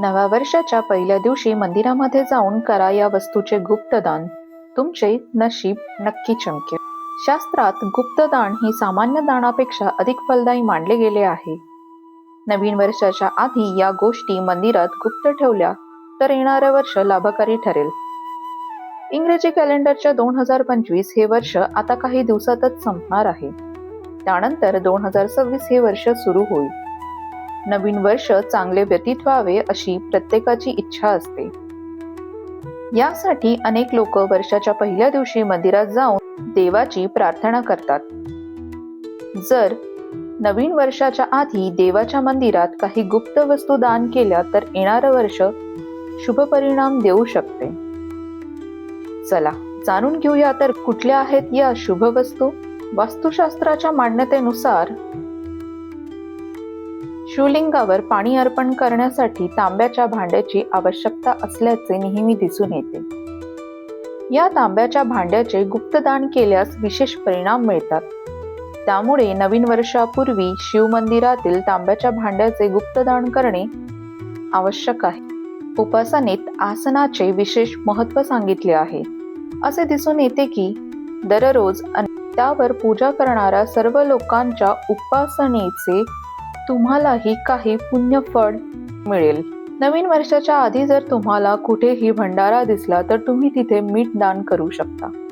नव्या वर्षाच्या पहिल्या दिवशी मंदिरामध्ये जाऊन करा या वस्तूचे गुप्तदान. तुमचे नशीब नक्की चमके शास्त्रात गुप्तदान ही सामान्य दानापेक्षा अधिक फलदायी मानले गेले आहे. नवीन वर्षाच्या आधी या गोष्टी मंदिरात गुप्त ठेवल्या तर येणारं वर्ष लाभकारी ठरेल. इंग्रजी कॅलेंडरच्या दोन हजार पंचवीस हे वर्ष आता काही दिवसातच संपणार आहे. त्यानंतर दोन हजार सव्वीस हे वर्ष सुरू होईल. नवीन वर्ष चांगले व्यतीत व्हावे अशी प्रत्येकाची इच्छा असते. यासाठी अनेक लोक वर्षाच्या पहिल्या दिवशी मंदिरात जाऊन देवाची प्रार्थना करतात. जर नवीन वर्षाच्या आधी देवाच्या मंदिरात काही गुप्त वस्तू दान केल्या तर येणारं वर्ष शुभ परिणाम देऊ शकते. चला जाणून घेऊया तर कुठल्या आहेत या शुभ वस्तू? वास्तुशास्त्राच्या मान्यतेनुसार शिवलिंगावर पाणी अर्पण करण्यासाठी तांब्याच्या भांड्याची आवश्यकता असल्याचे नेहमी दिसून येते. या तांब्याच्या भांड्याचे गुप्तदान केल्यास विशेष परिणाम मिळतात. त्यामुळे नवीन वर्षापूर्वी शिवमंदिरातील तांब्याच्या भांड्याचे गुप्तदान करणे आवश्यक आहे. उपासनेत आसनाचे विशेष महत्त्व सांगितले आहे. असे दिसून येते की दररोज त्यावर पूजा करणाऱ्या सर्व लोकांच्या उपासनेचे तुम्हालाही काही पुण्यफळ मिळेल. नवीन वर्षाच्या आधी जर तुम्हाला कुठेही भंडारा दिसला तर तुम्ही तिथे मीठ दान करू शकता.